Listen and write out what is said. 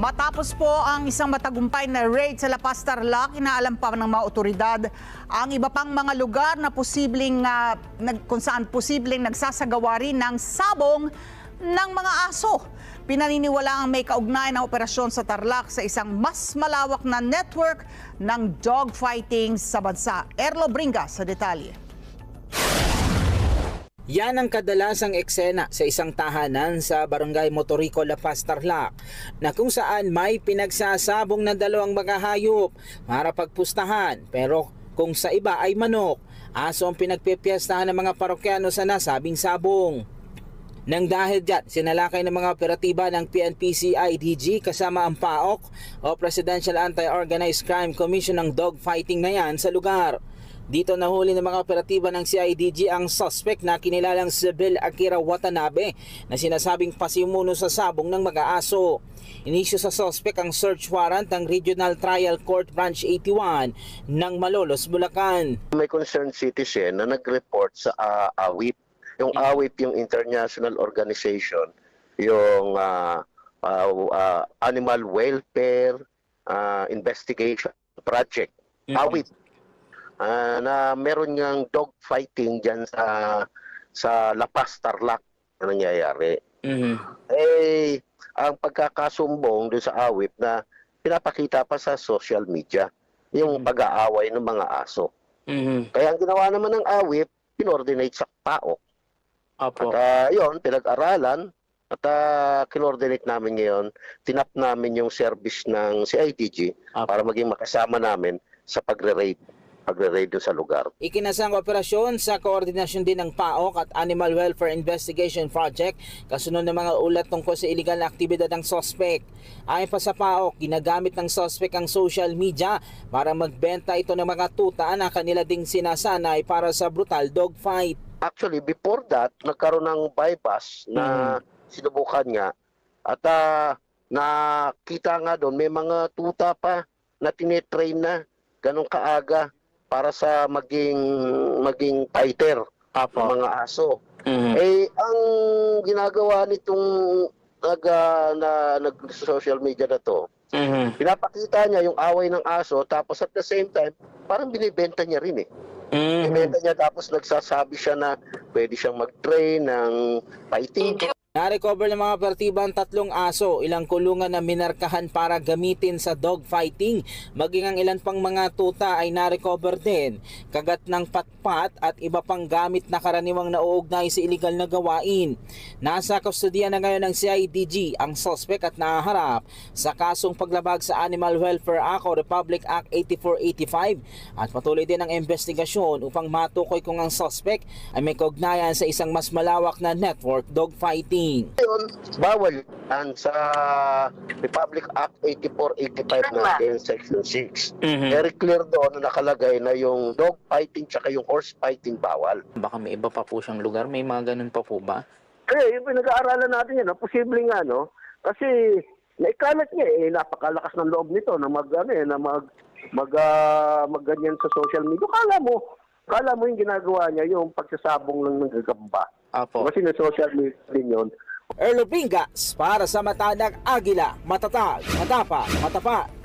Matapos po ang isang matagumpay na raid sa La Paz Tarlac, inaalam pa ng mga otoridad ang iba pang mga lugar na posibleng nag, kung saan posibleng nagsasagawa rin ng sabong ng mga aso. Pinaniniwala ang may kaugnay na operasyon sa Tarlac sa isang mas malawak na network ng dogfighting sa bansa. Erlo Bringa sa detalye. Yan ang kadalasang eksena sa isang tahanan sa Barangay Motorico, La Paz, Tarlac na kung saan may pinagsasabong na dalawang mga hayop para pagpustahan pero kung sa iba ay manok, aso ang pinagpipiestahan ng mga parokyano sa nasabing sabong. Nang dahil dyan, sinalakay ng mga operatiba ng PNP-CIDG kasama ang PAOK o Presidential Anti-Organized Crime Commission ng dogfighting na yan sa lugar. Dito nahuli ng mga operatiba ng CIDG ang suspect na kinilalang Sibyl Akira Watanabe na sinasabing pasimuno sa sabong ng mag-aaso. Inisyo sa suspect ang search warrant ng Regional Trial Court Branch 81 ng Malolos, Bulacan. may concerned citizen na nag-report sa ah, AWIP. Yung AWIP, yung International Organization, yung ah, ah, ah, Animal Welfare ah, Investigation Project, AWIP, ah, na meron ngang dog fighting dyan sa sa La Paz, Tarlac na nangyayari. Mhm. Eh, ang pagkakasumbong doon sa AWIP na pinapakita pa sa social media yung pag-aaway ng mga aso. Mhm. Kaya ang ginawa naman ng AWIP, pinordinate sa PAOK. Opo. At uh, yun, pinag-aralan at uh, kinordinate namin ngayon, tinap namin yung service ng CIDG Apo. para maging makasama namin sa pagre-raid, pagre-raid doon sa lugar. Ikinasang operasyon sa koordinasyon din ng PAOK at Animal Welfare Investigation Project kasunod ng mga ulat tungkol sa illegal na aktibidad ng sospek. Ayon pa sa PAOK, ginagamit ng sospek ang social media para magbenta ito ng mga tuta na kanila ding sinasanay para sa brutal dogfight. Actually, before that, nagkaroon ng bypass na sinubukan nga at uh, nakita nga doon may mga tuta pa na tinetrain na ganong kaaga para sa maging maging fighter ng mga aso. Eh ang ginagawa nitong nag ah, na nag social media na to, pinapakita niya yung away ng aso tapos at the same time parang binibenta niya rin eh. Binibenta niya tapos nagsasabi siya na pwede siyang mag-train ng fighting Na-recover ng mga operatiba ang tatlong aso, ilang kulungan na minarkahan para gamitin sa dogfighting. Maging ang ilan pang mga tuta ay na-recover din. Kagat ng patpat at iba pang gamit na karaniwang nauugnay sa iligal na gawain. Nasa kustodiya na ngayon ng CIDG ang suspect at nahaharap sa kasong paglabag sa Animal Welfare Act o Republic Act 8485 at patuloy din ang investigasyon upang matukoy kung ang suspect ay may kaugnayan sa isang mas malawak na network Ngayon, bawal yan sa Republic Act 8485 natin, Section 6. Very clear doon na nakalagay na yung dog fighting tsaka yung horse fighting bawal. Baka may iba pa po siyang lugar. May mga ganun pa po ba? Kaya yung pinag-aaralan natin yan, posible nga, no? Kasi naikalat niya eh, napakalakas ng loob nito na mag, ano, eh, na mag, mag, ah, magganyan sa social media. Kala mo, kala mo yung ginagawa niya, yung pagsasabong lang ng gagamba. Apo. Kasi na social media din yun. Erlo Pingas para sa Mata ng Agila, matatag, matapa, matapat.